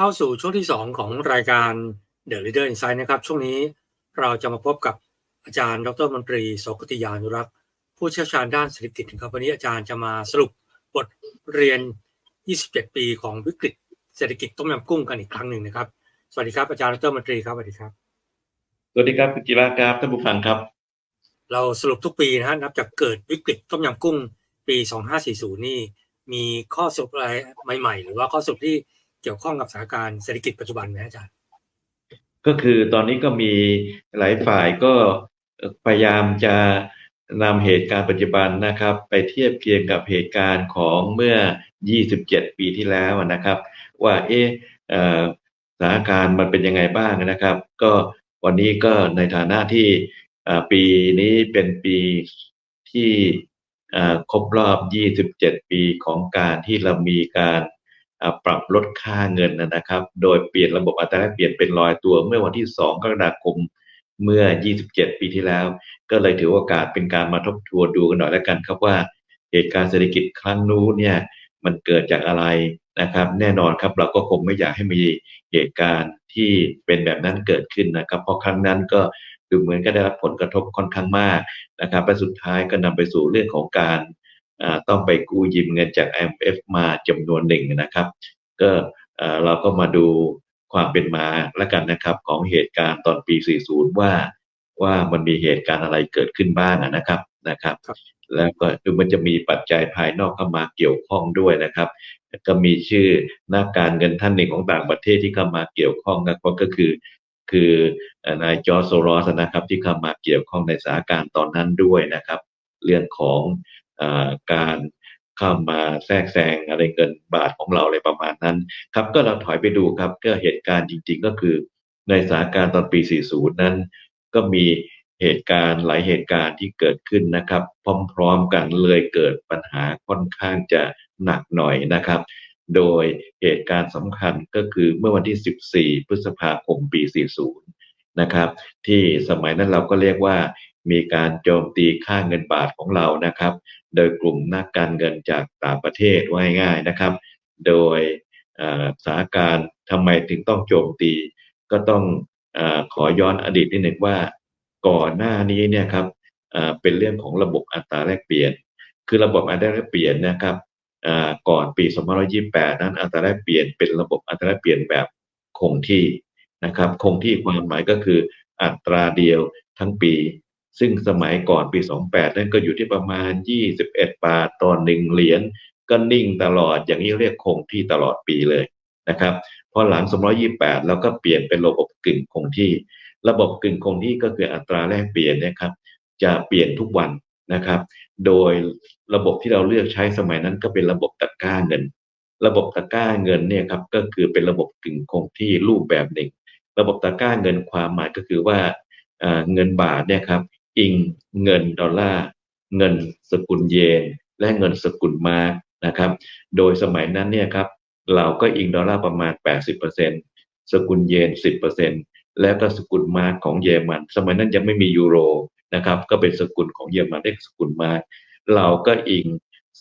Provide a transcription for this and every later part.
เข้าสู่ช่วงที่ 2 ของรายการ The Leader Insight นะครับ ช่วงนี้เราจะมาพบกับอาจารย์ ดรมนตรีโสกติยานุรักษ์ ผู้เชี่ยวชาญด้านเศรษฐกิจนะครับวันนี้อาจารย์จะมาสรุปบทเรียน 27 ปีของวิกฤตเศรษฐกิจต้มยำกุ้งกันอีกครั้งหนึ่งนะครับ สวัสดีครับอาจารย์ดรมนตรีครับสวัสดีครับ สวัสดีครับคุณจิราครับท่านผู้ฟังครับ เราสรุปทุกปีนะฮะนับจากเกิดวิกฤตต้มยำกุ้งปี 2540 นี่ มีข้อสรุปอะไรใหม่ ๆ หรือว่าข้อสรุปที่ เกี่ยวข้องกับสถานการณ์เศรษฐกิจปัจจุบันไหมอาจารย์ ก็คือตอนนี้ก็มีหลายฝ่ายก็พยายามจะนำเหตุการณ์ปัจจุบันนะครับ ไปเทียบเคียงกับเหตุการณ์ของเมื่อ 27 ปีที่แล้วนะครับ ว่าเอ๊ะเอ่อสถานการณ์มันเป็นยังไงบ้างนะครับ ก็วันนี้ก็ในฐานะที่ปีนี้เป็นปีที่ครบรอบ 27 ปีของการที่เรามีการ ปรับลดค่าเงินนะครับ โดยเปลี่ยนระบบอัตราแลกเปลี่ยนเป็นลอยตัวเมื่อวันที่ 2 กรกฎาคมเมื่อ 27 ปีที่แล้ว ก็เลยถือโอกาสเป็นการมาทบทวนดูกันหน่อยแล้วกันครับว่าเหตุการณ์เศรษฐกิจครั้งนู้นเนี่ยมันเกิดจากอะไรนะครับ แน่นอนครับเราก็คงไม่อยากให้มีเหตุการณ์ที่เป็นแบบนั้นเกิดขึ้นนะครับ เพราะครั้งนั้นก็ดูเหมือนก็ได้รับผลกระทบค่อนข้างมากนะครับและสุดท้ายก็นำไปสู่เรื่องของการ ต้องไปกู้ยืมเงินจาก IMF มาจำนวนหนึ่งนะครับ ก็เอ่อเราก็มาดูความเป็นมาแล้วกันนะครับ ของเหตุการณ์ตอนปี 40 ว่าว่ามันมีเหตุการณ์อะไรเกิดขึ้นบ้างอะนะครับนะครับครับแล้วก็คือมันจะมีปัจจัยภายนอกเข้ามาเกี่ยวข้องด้วยนะครับ ก็มีชื่อนักการเงินท่านหนึ่งของต่างประเทศที่เข้ามาเกี่ยวข้องนะครับก็คือ คือเอ่อนายจอร์จโซรอสนะครับที่เข้ามาเกี่ยวข้องในสถานการณ์ตอนนั้นด้วยนะครับ เรื่องของเออ การเข้ามาแทรกแซงอะไรเงินบาทของเราอะไรประมาณนั้นครับก็เราถอยไปดูครับก็เหตุการณ์จริง ๆ ก็คือ ในสถานการณ์ตอนปี 40 นั้น ก็มีเหตุการณ์หลายเหตุการณ์ที่เกิดขึ้นนะครับ พร้อมๆกันเลยเกิดปัญหาค่อนข้างจะหนักหน่อยนะครับ โดยเหตุการณ์สำคัญก็คือเมื่อวันที่ 14 พฤษภาคมปี 40 นะครับ ที่สมัยนั้นเราก็เรียกว่า มีการโจมตีค่าเงินบาทของเรานะครับ โดยกลุ่มนักการเงินจากต่างประเทศว่าง่ายๆนะครับ โดยสถานการณ์ทำไมถึงต้องโจมตี ก็ต้องอขอย้อนอดีตนิดหนึ่งว่าก่อนหน้านี้เนี่ยครับเป็นเรื่องของระบบอัตราแลกเปลี่ยน คือระบบอัตราแลกเปลี่ยนนะครับเอ่อก่อนปี 2528 นั้นอัตราแลกเปลี่ยนเป็นระบบอัตราแลกเปลี่ยนแบบคงที่นะครับ คงที่ความหมายก็คืออัตราเดียวทั้งปี ซึ่งสมัยก่อนปี 28 นั่นก็อยู่ที่ประมาณ 21 บาทต่อหนึ่งเหรียญก็นิ่งตลอดอย่างนี้เรียกคงที่ตลอดปีเลยนะครับพอหลัง 228 เราก็เปลี่ยนเป็นระบบกึ่งคงที่ ระบบกึ่งคงที่ก็คืออัตราแลกเปลี่ยนนะครับ จะเปลี่ยนทุกวันนะครับ โดยระบบที่เราเลือกใช้สมัยนั้นก็เป็นระบบตะกร้าเงิน ระบบตะกร้าเงินเนี่ยครับก็คือเป็นระบบกึ่งคงที่รูปแบบหนึ่ง ระบบตะกร้าเงินความหมายก็คือว่าเงินบาทเนี่ยครับ อิงเงินดอลลาร์เงินสกุลเยน และเงินสกุลมาร์กนะครับ โดยสมัยนั้นเนี่ยครับเราก็อิงดอลลาร์ประมาณ 80%สกุลเยน 10%แล้วก็สกุลมาร์กของเยอรมัน สมัยนั้นยังไม่มียูโรนะครับก็เป็นสกุลของเยอรมันเรียกสกุลมาร์กเราก็อิง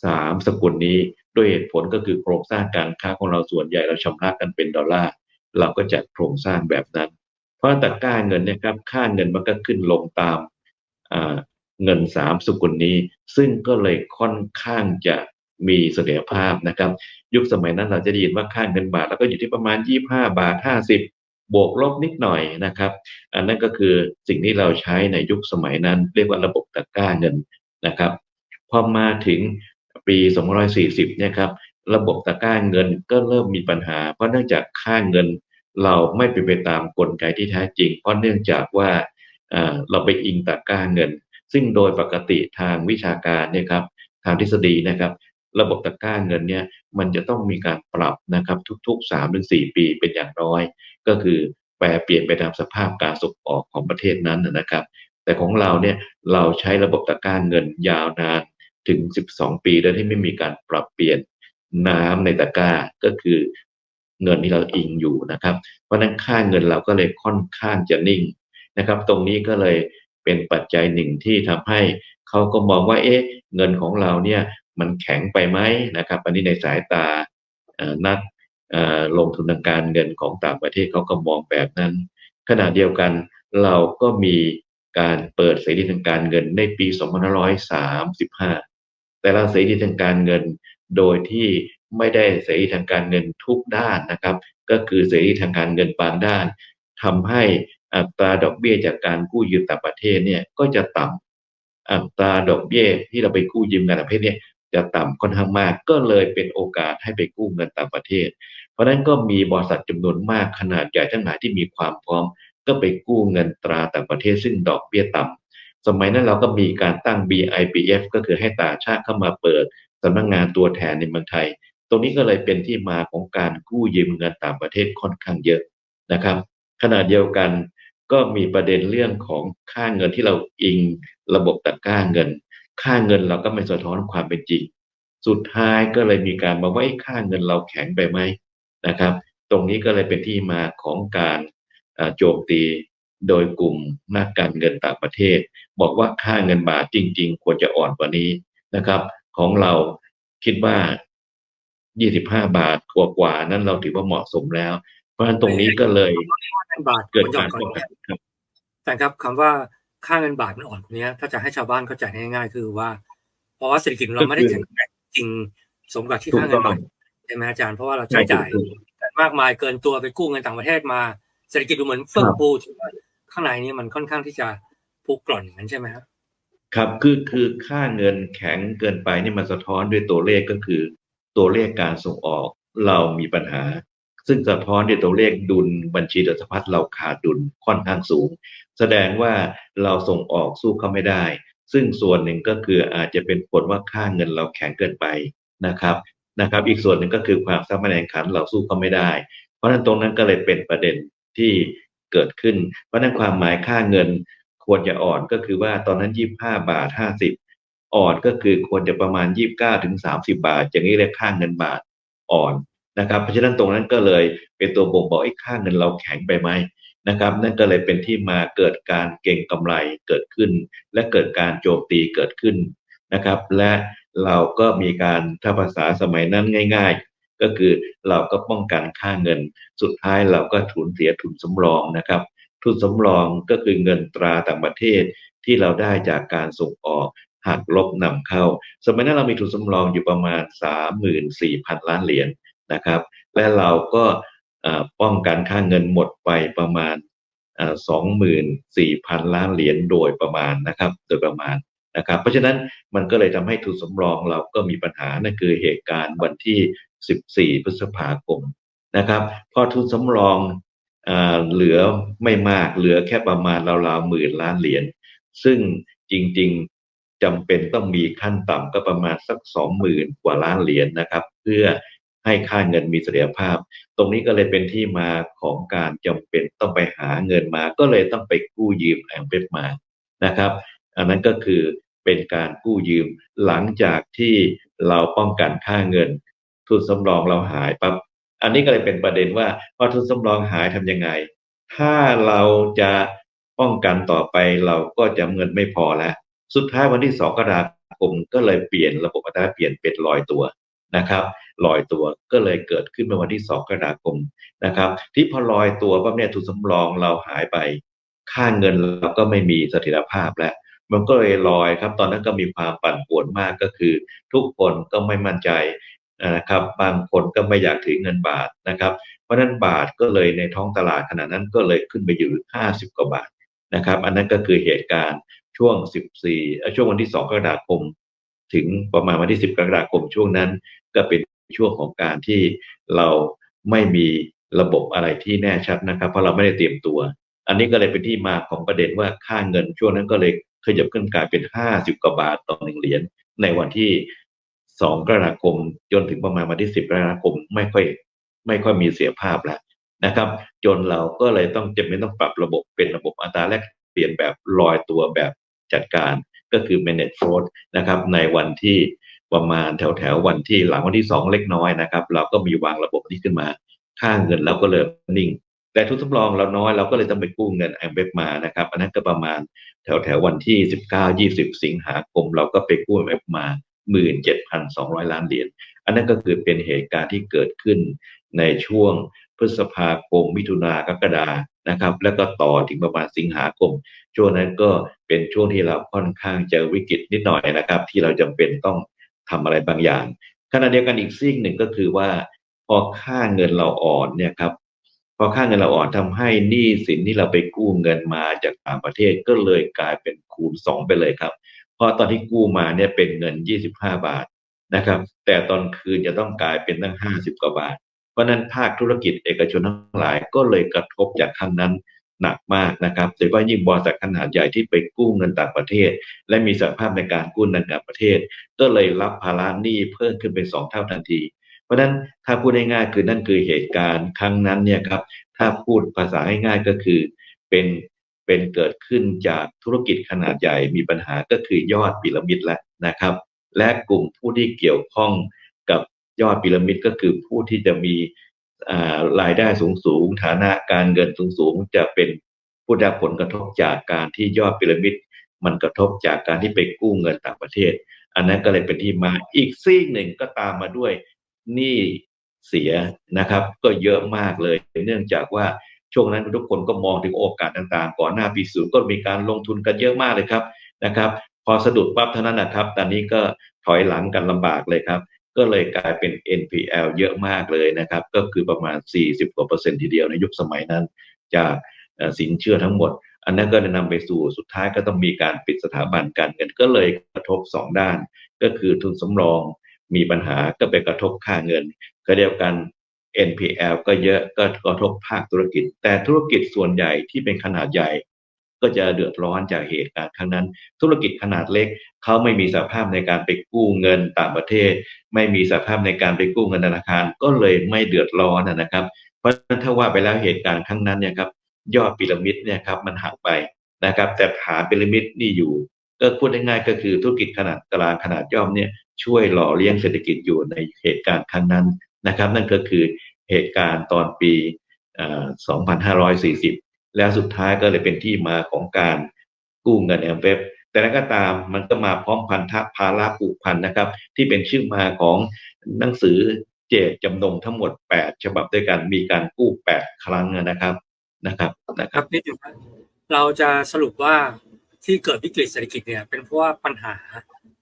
สามสกุลนี้ด้วยเหตุผลก็คือโครงสร้างการค้าของเราส่วนใหญ่เราชำระกันเป็นดอลลาร์เราก็จัดโครงสร้างแบบนั้น เพราะตะกร้าเงินเนะครับค่าเงินมันก็ขึ้นลงตาม เงินสามสกุลนี้ ซึ่งก็เลยค่อนข้างจะมีเสถียรภาพนะครับ ยุคสมัยนั้นเราจะได้ยินว่าค่าเงินบาท แล้วก็อยู่ที่ประมาณ 25 บาท 50 บวกลบนิดหน่อยนะครับ อันนั้นก็คือสิ่งที่เราใช้ในยุคสมัยนั้น เรียกว่าระบบตะกร้าเงินนะครับพอมาถึงปี240เนี่ยครับระบบตะกร้าเงินก็เริ่มมีปัญหา เพราะเนื่องจากค่าเงินเราไม่เป็นไปตามกลไกที่แท้จริง เพราะเนื่องจากว่า เราไปอิงตะกร้าเงิน ซึ่งโดยปกติทางวิชาการเนี่ยครับทางทฤษฎีนะครับ ระบบตะกร้าเงินเนี่ยมันจะต้องมีการปรับนะครับทุกๆ3-4ถึงสปีเป็นอย่างน้อย ก็คือแปรเปลี่ยนไปตามสภาพการส่งออกของประเทศนั้นนะครับ แต่ของเราเนี่ยเราใช้ระบบตะกร้าเงินยาวนานถึง 12 ปีโดยที่ไม่มีการปรับเปลี่ยนน้ำในตะกร้าก็คือเงินที่เราอิงอยู่นะครับ เพราะนั้นค่าเงินเราก็เลยค่อนข้างจะนิ่ง นะครับ ตรงนี้ก็เลยเป็นปัจจัยหนึ่งที่ทำให้เขาก็มองว่า เอ๊ะ เงินของเราเนี่ยมันแข็งไปไหมนะครับ อันนี้ในสายตานักลงทุนทางการเงินของต่างประเทศเขาก็มองแบบนั้น ขณะเดียวกันเราก็มีการเปิดเสรีทางการเงินในปี 2535 แต่ละเสรีทางการเงินโดยที่ไม่ได้เสรีทางการเงินทุกด้านนะครับ ก็คือเสรีทางการเงินบางด้านทำให้ อัตราดอกเบี้ยจากการกู้ยืมต่างประเทศเนี่ยก็จะต่ำอัตราดอกเบี้ยที่เราไปกู้ยืมเงินต่างประเทศเนี่ยจะต่ำค่อนข้างมากก็เลยเป็นโอกาสให้ไปกู้เงินต่างประเทศ เพราะฉะนั้นก็มีบริษัทจำนวนมากขนาดใหญ่ทั้งหลายที่มีความพร้อม ก็ไปกู้เงินตราต่างประเทศ ซึ่งดอกเบี้ยต่ำสมัยนั้นเราก็มีการตั้ง BIPF ก็คือให้ต่างชาติเข้ามาเปิดสำนักงานตัวแทนในเมืองไทย ตรงนี้ก็เลยเป็นที่มาของการกู้ยืมเงินต่างประเทศค่อนข้างเยอะนะครับขณะเดียวกัน ก็มีประเด็นเรื่องของค่าเงินที่เราอิงระบบตะก้าเงิน ค่าเงินเราก็ไม่สะท้อนความเป็นจริง สุดท้ายก็เลยมีการบอกว่าไอ้ค่าเงินเราแข็งไปไหมนะครับ ตรงนี้ก็เลยเป็นที่มาของการโจมตีโดยกลุ่มนักการเงินต่างประเทศ บอกว่าค่าเงินบาทจริง ๆ ควรจะอ่อนกว่านี้นะครับ ของเราคิดว่า 25 บาทกว่าๆนั้นเราถือว่าเหมาะสมแล้ว เพราะฉะนั้นตรงนี้ก็เลยค่าเงินบาทเกิดควรจะการอ่อนป้องกว่ากันครับแต่ครับคำว่าค่าเงินบาทมันอ่อนกว่านี้ถ้าจะให้ชาวบ้านเข้าใจง่ายๆ คือว่าเพราะว่าเศรษฐกิจของเราไม่ได้แข็งแกร่งจริงสมกับที่ค่าเงินบาทใช่ไหมอาจารย์เพราะว่าเราใช้จ่ายถูกกันมากมายเกินตัวไปกู้เงินต่างประเทศมาเศรษฐกิจดูเหมือนเฟื่องฟูที่ว่าข้างในนี้มันค่อนข้างที่จะพุกร่อนอย่างนั้นใช่ไหมครับครับคือคือค่าเงินแข็งเกินไปนี่มันสะท้อนด้วยตัวเลขก็คือ ตัวเลขการส่งออกเรามีปัญหา ซึ่งสะท้อนด้วยตัวเลขดุลบัญชีดินสะพัดเราขาดดุลค่อนข้างสูง แสดงว่าเราส่งออกสู้เขาไม่ได้ ซึ่งส่วนหนึ่งก็คืออาจจะเป็นผลว่าค่าเงินเราแข็งเกินไปนะครับนะครับ อีกส่วนหนึ่งก็คือความสามารถแข่งขันเราสู้เขาไม่ได้ เพราะฉะนั้นตรงนั้นก็เลยเป็นประเด็นที่เกิดขึ้น เพราะฉะนั้นความหมายค่าเงินควรจะอ่อนก็คือว่าตอนนั้น 25 บาท 50 อ่อนก็คือควรจะประมาณ 29ถึง30 บาท อย่างนี้เรียกค่าเงินบาทอ่อน นะครับเพราะฉะนั้นตรงนั้นก็เลยเป็นตัวบ่งบอกไอ้ค่าเงินเราแข็งไปไหมนะครับนั่นก็เลยเป็นที่มาเกิดการเก็งกำไรเกิดขึ้น และเกิดการโจมตีเกิดขึ้นนะครับ และเราก็มีการถ้าภาษาสมัยนั้นง่าย ๆ ก็คือเราก็ป้องกันค่าเงิน สุดท้ายเราก็ถุนเสียทุนสำรองนะครับ ทุนสำรองก็คือเงินตราต่างประเทศที่เราได้จากการส่งออกหักลบนำเข้า สมัยนั้นเรามีทุนสำรองอยู่ประมาณ 34,000 ล้านเหรียญ นะครับ และเราก็ป้องกันค่าเงินหมดไปประมาณเอ่อ24,000 ล้านเหรียญโดยประมาณนะครับ โดยประมาณนะครับ เพราะฉะนั้นมันก็เลยทำให้ทุนสำรองเราก็มีปัญหานั่นคือเหตุการณ์วันที่ 14 พฤษภาคมนะครับ พอทุนสำรองอเหลือไม่มากเหลือแค่ประมาณราวๆหมื่นล้านเหรียญซึ่งจริงๆจำเป็นต้องมีขั้นต่ำก็ประมาณสักสองหมื่นกว่าล้านเหรียญนะครับ เพื่อ ให้ค่าเงินมีเสถียรภาพ ตรงนี้ก็เลยเป็นที่มาของการจำเป็นต้องไปหาเงินมา ก็เลยต้องไปกู้ยืมแอมเปมานะครับ อันนั้นก็คือเป็นการกู้ยืมหลังจากที่เราป้องกันค่าเงิน ทุนสำรองเราหายปั๊บอันนี้ก็เลยเป็นประเด็นว่าพอทุนสำรองหายทำยังไง ถ้าเราจะป้องกันต่อไปเราก็จะเงินไม่พอแล้ว สุดท้ายวันที่2กรกฎาคมก็เลยเปลี่ยนระบบอัตราเปลี่ยนเป็นลอยตัวนะครับ ลอยตัวก็เลยเกิดขึ้นในวันที่2กรกฎาคมนะครับ ที่พอลอยตัวปั๊บเนี่ยทุนสำรองเราหายไป ค่าเงินเราก็ไม่มีเสถียรภาพแล้วมันก็เลยลอยครับ ตอนนั้นก็มีความปั่นป่วนมากก็คือ ทุกคนก็ไม่มั่นใจนะครับ บางคนก็ไม่อยากถือเงินบาทนะครับ เพราะฉะนั้นบาทก็เลยในท้องตลาดขณะนั้นก็เลยขึ้นไปอยู่ 50 กว่าบาทนะครับ อันนั้นก็คือเหตุการณ์ช่วง 14เอ่ช่วงวันที่ 2 กรกฎาคม ถึงประมาณวันที่ 10 กรกฎาคมช่วงนั้น ก็เป็น ช่วงของการที่เราไม่มีระบบอะไรที่แน่ชัดนะครับ เพราะเราไม่ได้เตรียมตัว อันนี้ก็เลยเป็นที่มาของประเด็นว่าค่าเงินช่วงนั้นก็เลยขยับขึ้นกลายเป็น 50 กว่าบาทต่อหนึ่งเหรียญในวันที่ 2 กรกฎาคมจนถึงประมาณวันที่ 10 กรกฎาคมไม่ค่อยไม่ค่อยมีเสียภาพแล้วนะครับ จนเราก็เลยต้องจำเป็นต้องปรับระบบเป็นระบบอัตราแลกเปลี่ยนแบบลอยตัวแบบจัดการก็คือ manage float นะครับในวันที่ ประมาณแถวแถววันที่หลังวันที่2เล็กน้อยนะครับ เราก็มีวางระบบนี้ขึ้นมาค่าเงินเราก็เลยนิ่ง แต่ทุนสำรองเราน้อยเราก็เลยต้องไปกู้เงินแอมเบมานะครับอันนั้นก็ประมาณแถวแถววันที่19 20สิบสิงหาคม เราก็ไปกู้แอมเบมา17,200ล้านเหรียญอันนั้นก็คือเป็นเหตุการณ์ที่เกิดขึ้นในช่วงพฤษภาคม มิถุนากรกฎานะครับ แล้วก็ต่อถึงประมาณสิงหาคม ช่วงนั้นก็เป็นช่วงที่เราค่อนข้างเจอวิกฤตนิดหน่อยนะครับ ที่เราจำเป็นต้อง ทำอะไรบางอย่างขณะเดียวกันอีกซีกหนึ่งก็คือว่า พอค่าเงินเราอ่อนเนี่ยครับพอค่าเงินเราอ่อนทำให้หนี้สินที่เราไปกู้เงินมาจากต่างประเทศก็เลยกลายเป็นคูณสองไปเลยครับ เพราะตอนที่กู้มาเนี่ยเป็นเงิน 25 บาทนะครับ แต่ตอนคืนจะต้องกลายเป็นตั้ง 50 กว่าบาท เพราะฉะนั้นภาคธุรกิจเอกชนทั้งหลายก็เลยกระทบจากครั้งนั้น หนักมากนะครับโดยเฉพาะยิ่งบริษัทขนาดใหญ่ที่ไปกู้เงินต่างประเทศ และมีศักยภาพในการกู้เงินต่างประเทศ ก็เลยรับภาระหนี้เพิ่มขึ้นเป็นสองเท่าทันที เพราะฉะนั้นถ้าพูดง่ายๆคือนั่นคือเหตุการณ์ครั้งนั้นเนี่ยครับถ้าพูดภาษาง่ายๆก็คือเป็นเป็นเกิดขึ้นจากธุรกิจขนาดใหญ่มีปัญหาก็คือยอดพีระมิดแล้วนะครับ และกลุ่มผู้ที่เกี่ยวข้องกับยอดพีระมิดก็คือผู้ที่จะมี รายได้สูงสูงๆฐานะการเงินสูงสูงๆจะเป็นผู้ได้ผลกระทบจากการที่ยอดพีระมิดมันกระทบจากการที่ไปกู้เงินต่างประเทศ อันนั้นก็เลยเป็นที่มาอีกซีกหนึ่งก็ตามมาด้วยหนี้เสียนะครับ ก็เยอะมากเลย เนื่องจากว่าช่วงนั้นทุกคนก็มองถึงโอกาสต่างๆ ก่อนหน้าปีศูนย์ก็มีการลงทุนกันเยอะมากเลยครับนะครับ พอสะดุดปั๊บเท่านั้นนะครับ ตอนนี้ก็ถอยหลังกันลำบากเลยครับ ก็เลยกลายเป็น NPL เยอะมากเลยนะครับ ก็คือประมาณ 40กว่าเปอร์เซ็นต์ทีเดียวในยุคสมัยนั้น จากสินเชื่อทั้งหมด อันนั้นก็จะนำไปสู่สุดท้ายก็ต้องมีการปิดสถาบันการเงินก็เลยกระทบสองด้าน ก็คือทุนสำรองมีปัญหาก็ไปกระทบค่าเงินก็เดียวกัน NPL ก็เยอะก็กระทบภาคธุรกิจ แต่ธุรกิจส่วนใหญ่ที่เป็นขนาดใหญ่ ก็จะเดือดร้อนจากเหตุการณ์ครั้งนั้น ธุรกิจขนาดเล็กเขาไม่มีสภาพในการไปกู้เงินต่างประเทศ ไม่มีสภาพในการไปกู้เงินธนาคารก็เลยไม่เดือดร้อนนะครับ เพราะฉะนั้นถ้าว่าไปแล้วเหตุการณ์ครั้งนั้นเนี่ยครับยอดพีระมิดเนี่ยครับมันหักไปนะครับ แต่ฐานพีระมิดนี่อยู่ก็พูดง่ายๆก็คือธุรกิจขนาดกลางขนาดย่อมเนี่ยช่วยหล่อเลี้ยงเศรษฐกิจอยู่ในเหตุการณ์ครั้งนั้นนะครับ นั่นก็คือเหตุการณ์ตอนปี 2540 แล้วสุดท้ายก็เลยเป็นที่มาของการกู้เงินแอมเวฟแต่นั้นก็ตามมันก็มาพร้อมพันธะภาระผูกพันนะครับ ที่เป็นชื่อมาของหนังสือเจตจำนงทั้งหมด 8 ฉบับด้วยกันมีการกู้ 8 ครั้งนะครับนะครับนะครับบนิดหนึ่งครับเราจะสรุปว่าที่เกิดวิกฤตเศรษฐกิจเนี่ย เป็นเพราะว่าปัญหา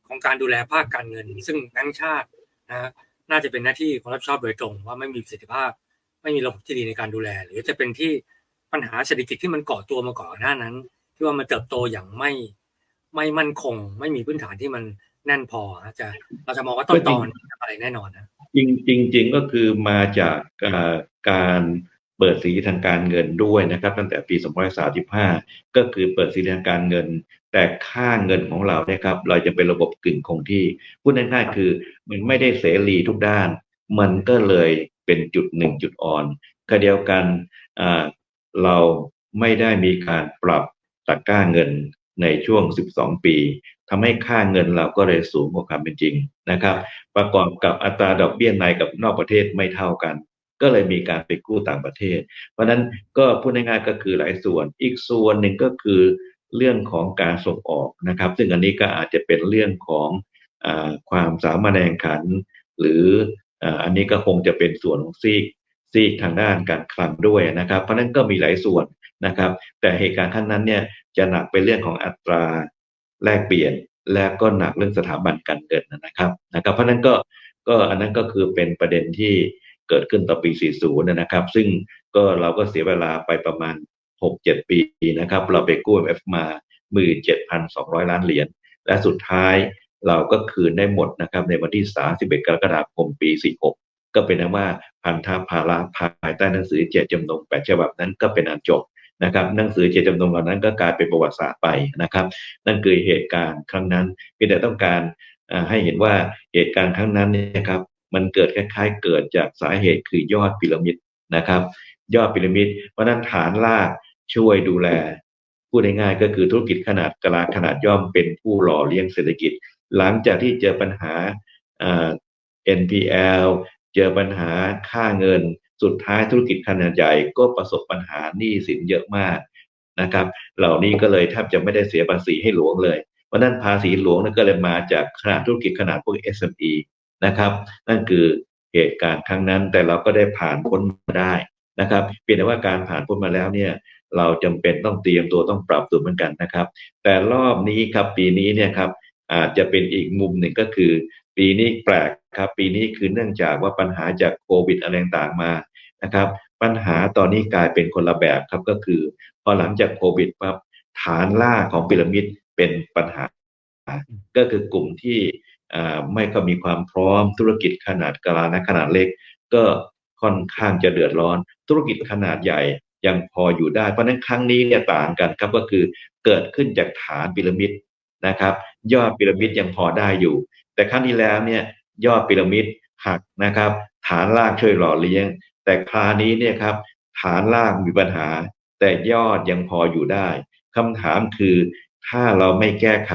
ของการดูแลภาคการเงิน ซึ่งแบงก์ชาตินะน่าจะเป็นหน้าที่ของรับผิดชอบโดยตรงว่าไม่มีประสิทธิภาพ ไม่มีระบบที่ดีในการดูแล หรือจะเป็นที่ ปัญหาเศรษฐกิจที่มันก่อตัวมาก่อนหน้านั้น ที่ว่ามันเติบโตอย่างไม่ไม่มั่นคง ไม่มีพื้นฐานที่มันแน่นพอนะจะเราจะมองว่าต้นตอนอะไรแน่นอนนะจริงจริงจริงก็คือมาจากอ่าการเปิดสีทางการเงินด้วยนะครับ ตั้งแต่ปี2535 ก็คือเปิดสีทางการเงิน แต่ค่าเงินของเราเนี่ยครับเราจะเป็นระบบกึ่งคงที่พูดง่ายๆคือมันไม่ได้เสรีทุกด้าน มันก็เลยเป็นจุดหนึ่งจุดอ่อนขณะเดียวกันอ่า เราไม่ได้มีการปรับตะกร้าเงินในช่วง 12 ปีทำให้ค่าเงินเราก็เลยสูงกว่าความเป็นจริงนะครับ ประกอบกับอัตราดอกเบี้ยในกับนอกประเทศไม่เท่ากัน ก็เลยมีการไปกู้ต่างประเทศ เพราะฉะนั้นก็พูดง่ายๆก็คือหลายส่วน อีกส่วนหนึ่งก็คือเรื่องของการส่งออกนะครับ ซึ่งอันนี้ก็อาจจะเป็นเรื่องของอความสามารถในแข่งขัน หรืออันนี้ก็คงจะเป็นส่วนของซีก ซีกทางด้านการคลังด้วยนะครับ เพราะนั้นก็มีหลายส่วนนะครับ แต่เหตุการณ์ครั้งนั้นเนี่ยจะหนักเป็นเรื่องของอัตราแลกเปลี่ยนและก็หนักเรื่องสถาบันการเงินนะครับนะครับ เพราะฉะนั้นก็ก็อันนั้นก็คือเป็นประเด็นที่เกิดขึ้นต่อปี 40 นะครับ ซึ่งก็เราก็เสียเวลาไปประมาณ 6-7 ปีนะครับ เราไปกู้ MF มา 17,200 ล้านเหรียญ และสุดท้ายเราก็คืนได้หมดนะครับในวันที่ 31 กรกฎาคมปี 46 ก็เป็นนั้นว่าพันธภาระภายใต้หนังสือเจตจำนง8ฉบับนั้นก็เป็นอันจบนะครับหนังสือเจตจำนงเหล่านั้นก็กลายเป็นประวัติศาสตร์ไปนะครับ นั่นคือเหตุการณ์ครั้งนั้นเพียงแต่ต้องการให้เห็นว่าเหตุการณ์ครั้งนั้นเนี่ยครับมันเกิดคล้าย ๆ เกิดจากสาเหตุคือยอดพีระมิดนะครับ ยอดพีระมิดเพราะนั้นฐานรากช่วยดูแลพูดง่ายๆก็คือธุรกิจขนาดกลางขนาดย่อมเป็นผู้หล่อเลี้ยงเศรษฐกิจ หลังจากที่เจอปัญหาอ่า NPL เจอปัญหาค่าเงิน สุดท้ายธุรกิจขนาดใหญ่ก็ประสบปัญหาหนี้สินเยอะมากนะครับ เหล่านี้ก็เลยแทบจะไม่ได้เสียภาษีให้หลวงเลย เพราะนั้นภาษีหลวงนั่นก็เลยมาจากขนาดธุรกิจขนาดพวก SME นะครับ นั่นคือเหตุการณ์ครั้งนั้นแต่เราก็ได้ผ่านพ้นมาได้นะครับเพียงแต่ว่าการผ่านพ้นมาแล้วเนี่ยเราจำเป็นต้องเตรียมตัวต้องปรับตัวเหมือนกันนะครับ แต่รอบนี้ครับปีนี้เนี่ยครับ อาจจะเป็นอีกมุมหนึ่งก็คือ ปีนี้แปลกครับ ปีนี้คือเนื่องจากว่าปัญหาจากโควิดอะไรต่างมานะครับ ปัญหาตอนนี้กลายเป็นคนละแบบครับก็คือ พอหลังจากโควิดปั๊บฐานล่างของพีระมิดเป็นปัญหา ก็คือกลุ่มที่ไม่ก็มีความพร้อมธุรกิจขนาดกลางและขนาดเล็ก ก็ค่อนข้างจะเดือดร้อน ธุรกิจขนาดใหญ่ยังพออยู่ได้ เพราะฉะนั้นครั้งนี้เนี่ยต่างกันครับก็คือเกิดขึ้นจากฐานพีระมิด นะครับ ยอดพีระมิดยังพอได้อยู่ แต่ครั้งที่แล้วเนี่ยยอดพีระมิดหักนะครับ ฐานล่างช่วยหล่อเลี้ยง แต่คราวนี้เนี่ยครับฐานล่างมีปัญหา แต่ยอดยังพออยู่ได้คำถามคือถ้าเราไม่แก้ไข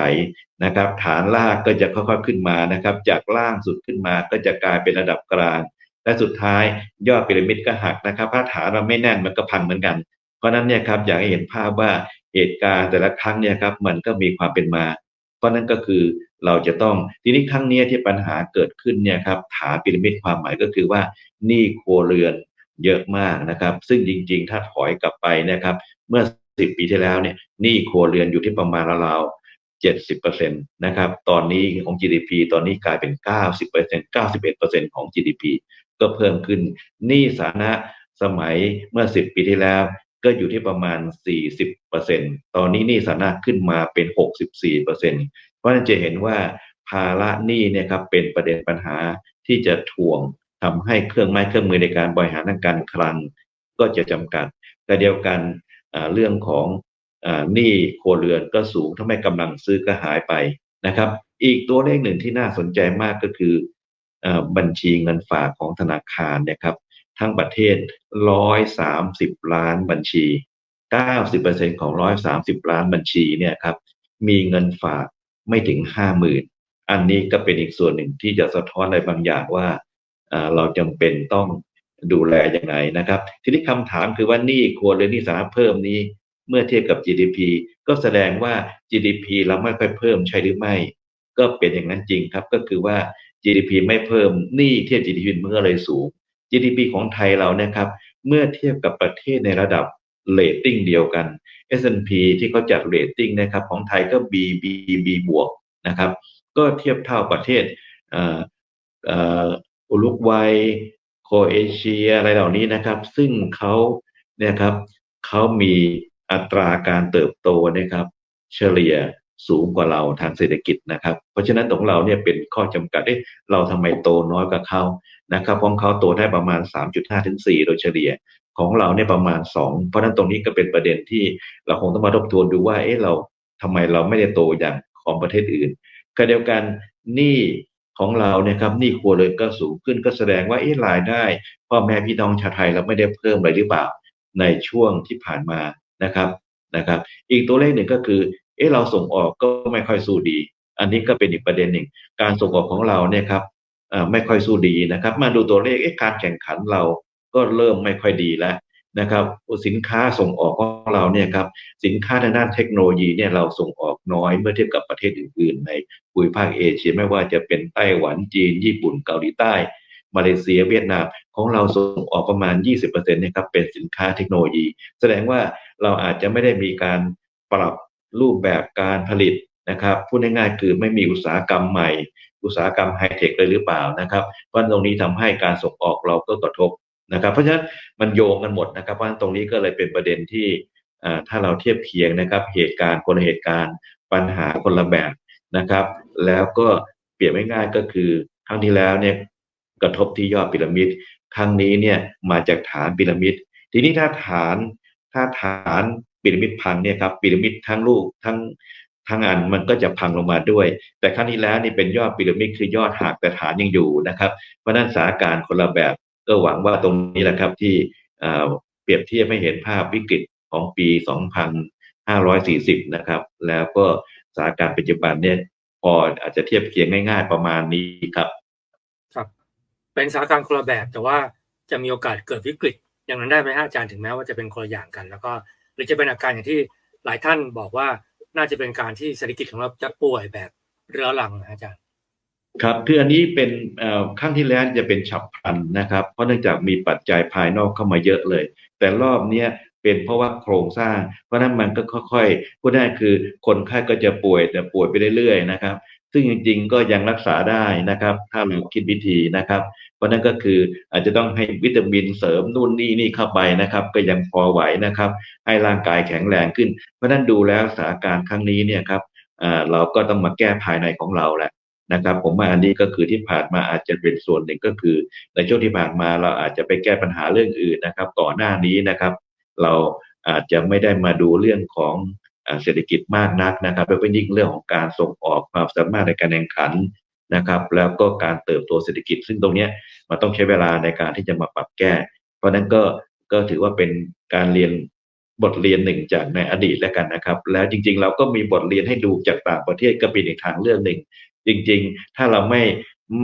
นะครับ ฐานล่างก็จะค่อยๆขึ้นมานะครับ จากล่างสุดขึ้นมาก็จะกลายเป็นระดับกลาง และสุดท้ายยอดพีระมิดก็หักนะครับถ้าฐานเราไม่แน่นมันก็พังเหมือนกัน เพราะฉะนั้นเนี่ยครับอยากให้เห็นภาพว่า เหตุการณ์แต่ละครั้งเนี่ยครับมันก็มีความเป็นมา เพราะนั้นก็คือเราจะต้องทีนี้ครั้งนี้ที่ปัญหาเกิดขึ้นเนี่ยครับฐานพีระมิดความหมายก็คือว่าหนี้ครัวเรือนเยอะมากนะครับ ซึ่งจริง ๆ ถ้าถอยกลับไปนะครับ เมื่อ 10 ปีที่แล้วเนี่ยหนี้ครัวเรือนอยู่ที่ประมาณราวๆ70%นะครับ ตอนนี้ของ GDP ตอนนี้กลายเป็น 90% 91%ของ GDP ก็เพิ่มขึ้นหนี้สาธารณะสมัยเมื่อ 10 ปีที่แล้ว ก็อยู่ที่ประมาณ 40%ตอนนี้หนี้สาธารณะขึ้นมาเป็น 64%เพราะนั้นจะเห็นว่าภาระหนี้เนี่ยครับเป็นประเด็นปัญหาที่จะถ่วงทำให้เครื่องไม้เครื่องมือในการบริหารทางการคลัง ก็จะจำกัดแต่เดียวกันเรื่องของหนี้ครัวเรือนก็สูงทำให้กำลังซื้อก็หายไปนะครับ อีกตัวเลขหนึ่งที่น่าสนใจมากก็คืออบัญชีเงินฝากของธนาคารเนะครับ ทั้งประเทศ 130 ล้านบัญชี 90%ของ 130 ล้านบัญชีเนี่ยครับมีเงินฝากไม่ถึง 50,000 อันนี้ก็เป็นอีกส่วนหนึ่งที่จะสะท้อนอะไรบางอย่างว่าเราจำเป็นต้องดูแลยังไงนะครับ ทีนี้คำถามคือว่านี้ควรัวเรือนหนี้สาธารณะเพิ่มนี้ เมื่อเทียบกับ GDP ก็แสดงว่า GDP เราไม่ค่อยเพิ่มใช่หรือไม่ ก็เป็นอย่างนั้นจริงครับก็คือว่า GDP ไม่เพิ่มหนี้เทียบ GDP มันก็เลยสูง GDP ของไทยเรานะครับ เมื่อเทียบกับประเทศในระดับเรตติ้งเดียวกัน S&P ที่เขาจัดเรตติ้งนะครับของไทยก็ B B B บวกนะครับ ก็เทียบเท่าประเทศเอ่อเอ่ออุรุกวัยโคเอเชียอะไรเหล่านี้นะครับ ซึ่งเขาเนี่ยครับเขามีอัตราการเติบโตนะครับ เฉลี่ย สูงกว่าเราทางเศรษฐกิจนะครับ เพราะฉะนั้นของเราเนี่ยเป็นข้อจำกัดเอ๊ะเราทำไมโตน้อยกว่าเขานะครับของเขาโตได้ประมาณ 3.5ถึง4โดยเฉลี่ยของเราเนี่ยประมาณ 2 เพราะฉะนั้นตรงนี้ก็เป็นประเด็นที่เราคงต้องมาทบทวนดูว่าเอ๊ะเราทำไมเราไม่ได้โตอย่างของประเทศอื่นก็เดียวกันหนี้ของเราเนี่ยครับหนี้ครัวเรือนก็สูงขึ้นก็แสดงว่าเอ๊ะรายได้พ่อแม่พี่น้องชาวไทยเราไม่ได้เพิ่มเลยหรือเปล่าในช่วงที่ผ่านมานะครับนะครับ อีกตัวเลขหนึ่งก็คือ เอ๊ะเราส่งออกก็ไม่ค่อยสู้ดี อันนี้ก็เป็นอีกประเด็นหนึ่ง การส่งออกของเราเนี่ยครับอ่าไม่ค่อยสู้ดีนะครับ มาดูตัวเลขเอ๊ะการแข่งขันเราก็เริ่มไม่ค่อยดีแล้วนะครับสินค้าส่งออกของเราเนี่ยครับสินค้าทางด้านเทคโนโลยีเนี่ยเราส่งออกน้อยเมื่อเทียบกับประเทศอื่นๆ ในภูมิภาคเอเชียไม่ว่าจะเป็นไต้หวันจีน ญี่ปุ่นเกาหลีใต้ มาเลเซียเวียดนามของเราส่งออกประมาณ 20%เนี่ยครับเป็นสินค้าเทคโนโลยี แสดงว่าเราอาจจะไม่ได้มีการปรับ รูปแบบการผลิตนะครับพูดง่ายๆคือไม่มีอุตสาหกรรมใหม่ อุตสาหกรรมไฮเทคเลยหรือเปล่านะครับเพราะตรงนี้ทำให้การส่งออกเราก็กระทบนะครับเพราะฉะนั้นมันโยงกันหมดนะครับเพราะตรงนี้ก็เลยเป็นประเด็นที่ถ้าเราเทียบเคียงนะครับเหตุการณ์คนละเหตุการณ์ปัญหาคนละแบบนะครับ แล้วก็เปรียบง่ายๆก็คือครั้งที่แล้วเนี่ยกระทบที่ยอดพีระมิดครั้งนี้เนี่ยมาจากฐานพีระมิดทีนี้ถ้าฐานถ้าฐาน พีระมิดพังเนี่ยครับพีระมิดทั้งลูกทั้งทั้งอันมันก็จะพังลงมาด้วย แต่ครั้งที่แล้วนี่เป็นยอดพีระมิดคือยอดหักแต่ฐานยังอยู่นะครับเพราะนั้นสถานการณ์คนละแบบก็หวังว่าตรงนี้แหละครับที่เปรียบเทียบให้เห็นภาพวิกฤตของปี 2540 นะครับ แล้วก็สถานการณ์ปัจจุบันเนี่ยพออาจจะเทียบเคียงง่ายๆประมาณนี้ครับ ครับ เป็นสถานการณ์คนละแบบแต่ว่าจะมีโอกาสเกิดวิกฤต อย่างนั้นได้ไหมฮะอาจารย์ถึงแม้ว่าจะเป็นคนละอย่างกัน แล้วก็ รือจะเป็นอาการอย่างที่หลายท่านบอกว่าน่าจะเป็นการที่เศรษฐกิจของเราจะป่วยแบบเรื้อรังนะอาจารย์ครับคืออันนี้เป็นครั้งที่แล้วจะเป็นฉับพลันนะครับ เพราะเนื่องจากมีปัจจัยภายนอกเข้ามาเยอะเลย แต่รอบเนี้ยเป็นเพราะว่าโครงสร้าง เพราะฉะนั้นมันก็ค่อยๆพูดได้คือคนไข้ก็จะป่วยแต่ป่วยไปเรื่อยๆนะครับ ซึ่งจริงๆก็ยังรักษาได้นะครับ ถ้าเราคิดวิธีนะครับ เพราะนั่นก็คืออาจจะต้องให้วิตามินเสริมนู่นนี่นี่เข้าไปนะครับ ก็ยังพอไหวนะครับ ให้ร่างกายแข็งแรงขึ้น เพราะนั้นดูแล้วสถานการณ์ครั้งนี้เนี่ยครับเราก็ต้องมาแก้ภายในของเราแหละนะครับ ผมว่าอันนี้ก็คือที่ผ่านมาอาจจะเป็นส่วนหนึ่งก็คือ ในช่วงที่ผ่านมาเราอาจจะไปแก้ปัญหาเรื่องอื่นนะครับ ก่อนหน้านี้นะครับ เราอาจจะไม่ได้มาดูเรื่องของ เศรษฐกิจมากนักนะครับโดยเฉพาะยิ่งเรื่องของการส่งออกความสามารถในการแข่งขันนะครับ แล้วก็การเติบโตเศรษฐกิจ ซึ่งตรงนี้มันต้องใช้เวลาในการที่จะมาปรับแก้ เพราะฉะนั้นก็ก็ถือว่าเป็นการเรียนบทเรียนหนึ่งจากในอดีตแล้วกันนะครับ แล้วจริง ๆ เราก็มีบทเรียนให้ดูจากต่างประเทศก็เป็นอีกทางเรื่องหนึ่ง จริง ๆ ถ้าเราไม่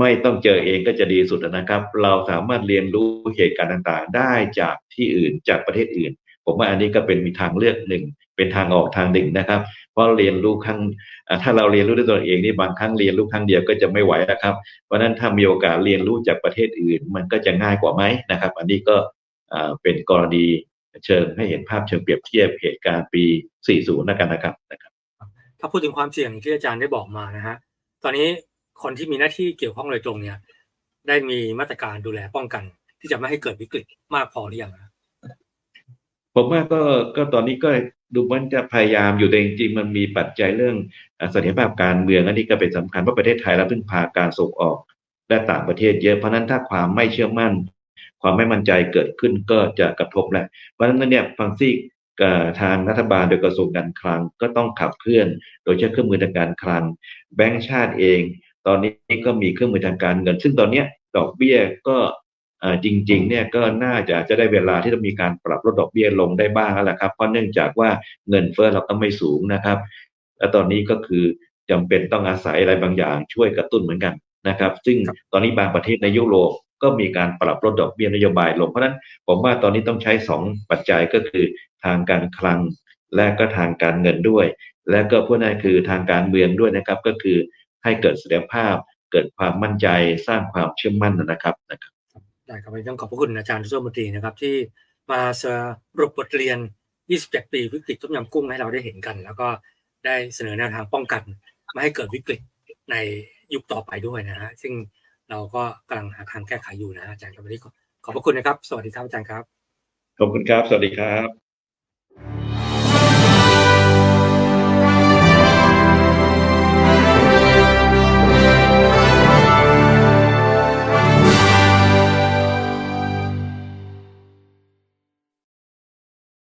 ไม่ต้องเจอเองก็จะดีสุดนะครับ เราสามารถเรียนรู้เหตุการณ์ต่างๆ ได้จากที่อื่นจากประเทศอื่น ผมว่าอันนี้ก็เป็นมีทางเลือกหนึ่ง เป็นทางออกทางหนึ่งนะครับ เพราะเรียนรู้ครั้งถ้าเราเรียนรู้ด้วยตัวเองนี่บางครั้งเรียนรู้ครั้งเดียวก็จะไม่ไหวนะครับ เพราะฉะนั้นถ้ามีโอกาสเรียนรู้จากประเทศอื่น มันก็จะง่ายกว่าไหมนะครับ อันนี้ก็เป็นกรณีเชิงให้เห็นภาพเชิงเปรียบเทียบเหตุการณ์ปี 40นะกันนะครับนะครับ ถ้าพูดถึงความเสี่ยงที่อาจารย์ได้บอกมานะฮะตอนนี้คนที่มีหน้าที่เกี่ยวข้องโดยตรงเนี่ย ได้มีมาตรการดูแลป้องกัน ที่จะไม่ให้เกิดวิกฤตมากพอหรือยัง ผมว่าก็ก็ตอนนี้ก็ดูมันจะพยายามอยู่แต่จริงๆมันมีปัจจัยเรื่องอ่าเสถียรภาพการเมืองอันนี้ก็เป็นสำคัญเพราะประเทศไทยเราเพิ่งพาการส่งออกและต่างประเทศเยอะเพราะนั้นถ้าความไม่เชื่อมั่น ความไม่มั่นใจเกิดขึ้นก็จะกระทบแหละเพราะฉะนั้นเนี่ยฟังซี่กับทางรัฐบาลโดยกระทรวงการคลังก็ต้องขับเคลื่อน โดยใช้เครื่องมือทางการคลัง แบงก์ชาติเอง ตอนนี้ก็มีเครื่องมือทางการเงิน ซึ่งตอนนี้ดอกเบี้ยก็ จริงๆเนี่ยก็น่าจะจะได้เวลาที่จะมีการปรับลดดอกเบี้ยลงได้บ้างแล้วล่ะครับเพราะเนื่องจากว่าเงินเฟ้อเราก็ไม่สูงนะครับ และตอนนี้ก็คือจำเป็นต้องอาศัยอะไรบางอย่างช่วยกระตุ้นเหมือนกันนะครับ ซึ่งตอนนี้บางประเทศในยุโรปก็มีการปรับลดดอกเบี้ยนโยบายลง เพราะฉะนั้นผมว่าตอนนี้ต้องใช้สองปัจจัยก็คือทางการคลัง และก็ทางการเงินด้วย และก็พวกนั้นคือทางการเมืองด้วยนะครับ ก็คือให้เกิดเสถียรภาพ เกิดความมั่นใจสร้างความเชื่อมั่นนะครับนะครับ ได้ครับวันนี้ต้องขอบพระคุณอาจารย์ทุสมตรีนะครับ ที่มาสรุปบทเรียน 27 ปีวิกฤตต้มยำกุ้งให้เราได้เห็นกัน แล้วก็ได้เสนอแนวทางป้องกัน ไม่ให้เกิดวิกฤตในยุคต่อไปด้วยนะฮะซึ่งเราก็กำลังหาทางแก้ไขอยู่นะฮะอาจารย์ครับวันนี้ขอขอบพระคุณนะครับ สวัสดีครับอาจารย์ครับ ขอบคุณครับ สวัสดีครับ